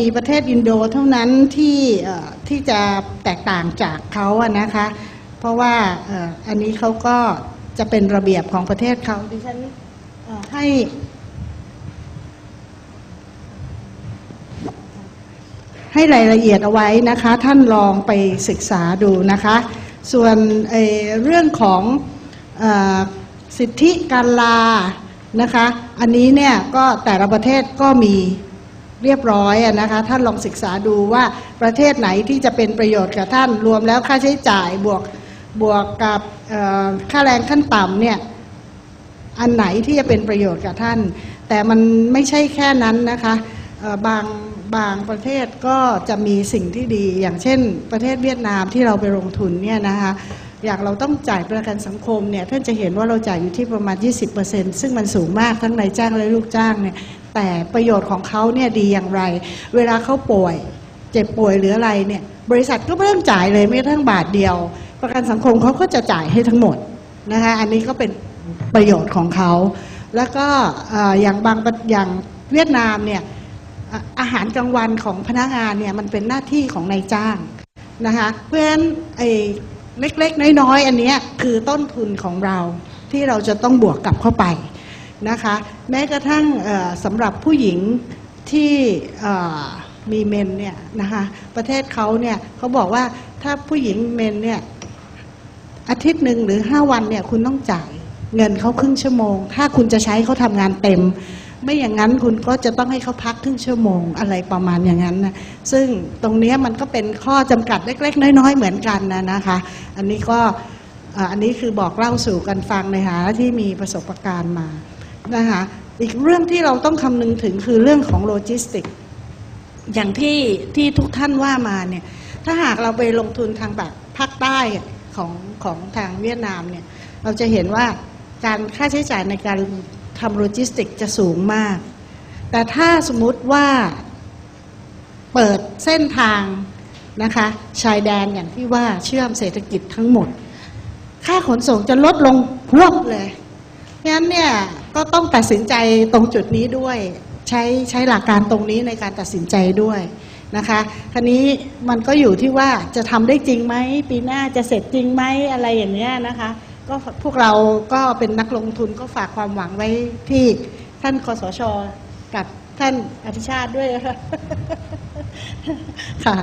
มีประเทศอินโดเท่านั้นที่ที่จะแตกต่างจากเขาอะนะคะ เพราะว่าอันนี้เขาก็จะเป็นระเบียบของประเทศเขาดิฉันให้ให้รายละเอียดเอาไว้นะคะ ท่านลองไปศึกษาดูนะคะ ส่วนเอ่อเรื่องของอสิทธิการลานะคะ อันนี้เนี่ยก็แต่ละประเทศก็มี เรียบร้อยนะคะท่านลองศึกษาดูว่าประเทศไหนที่จะเป็นประโยชน์กับท่านรวมแล้วค่าใช้จ่ายบวกบวกกับค่าแรงขั้นต่ำเนี่ยอันไหนที่จะเป็นประโยชน์กับท่าน แต่มันไม่ใช่แค่นั้นนะคะบางบางประเทศก็จะมีสิ่งที่ดี อย่างเช่น ประเทศเวียดนามที่เราไปลงทุนเนี่ยนะคะอย่างเราต้องจ่ายประกันสังคมเนี่ยท่านจะเห็นว่าเราจ่ายอยู่ที่ประมาณ 20%ซึ่งมันสูงมากทั้งนายจ้างและลูกจ้างเนี่ย แต่ประโยชน์ของเขาเนี่ยดีอย่างไร เวลาเขาป่วย เจ็บป่วยหรืออะไรเนี่ยบริษัทก็ไม่ต้องจ่ายเลยไม่ทั่งบาทเดียว ประกันสังคมเขาก็จะจ่ายให้ทั้งหมดนะคะอันนี้ก็เป็นประโยชน์ของเขา แล้วก็อย่างบางอย่างเวียดนามเนี่ยอาหารกลางวันของพนักงานเนี่ยมันเป็นหน้าที่ของนายจ้างนะคะเพราะฉะนั้นไอ้เล็กๆ น้อยๆ อันนี้คือต้นทุนของเราที่เราจะต้องบวกกลับเข้าไป นะคะแม้กระทั่งสำหรับผู้หญิงที่มีเมนเนี่ยนะคะประเทศเขาเนี่ยเขาบอกว่าถ้าผู้หญิงเมนเนี่ยอาทิตย์หนึ่งหรือห้าวันเนี่ยคุณต้องจ่ายเงินเขาครึ่งชั่วโมง ถ้าคุณจะใช้เขาทำงานเต็ม ไม่อย่างนั้นคุณก็จะต้องให้เขาพักครึ่งชั่วโมงอะไรประมาณอย่างนั้นนะซึ่งตรงนี้มันก็เป็นข้อจำกัดเล็ก ๆ น้อย ๆ เหมือนกันนะนะคะ อันนี้ก็อันนี้คือบอกเล่าสู่กันฟังในฐานะที่มีประสบการณ์มา นะคะอีกเรื่องที่เราต้องคำนึงถึงคือเรื่องของโลจิสติก อย่างที่ที่ทุกท่านว่ามาเนี่ยถ้าหากเราไปลงทุนทางแบบภาคใต้ของของทางเวียดนามเนี่ยเราจะเห็นว่าการค่าใช้จ่ายในการทำโลจิสติกจะสูงมาก แต่ถ้าสมมุติว่าเปิดเส้นทางนะคะชายแดนอย่างที่ว่าเชื่อมเศรษฐกิจทั้งหมด ค่าขนส่งจะลดลงพวบเลยเพราะฉะนั้นเนี่ย ก็ต้องตัดสินใจตรงจุดนี้ด้วย ใช้ใช้หลักการตรงนี้ในการตัดสินใจด้วยนะคะคราวนี้มันก็อยู่ที่ว่าจะทำได้จริงไหมปีหน้าจะเสร็จจริงไหมอะไรอย่างเงี้ยนะคะก็พวกเราก็เป็นนักลงทุนก็ฝากความหวังไว้ที่ท่านคสช กับท่านอธิชาติด้วยค่ะ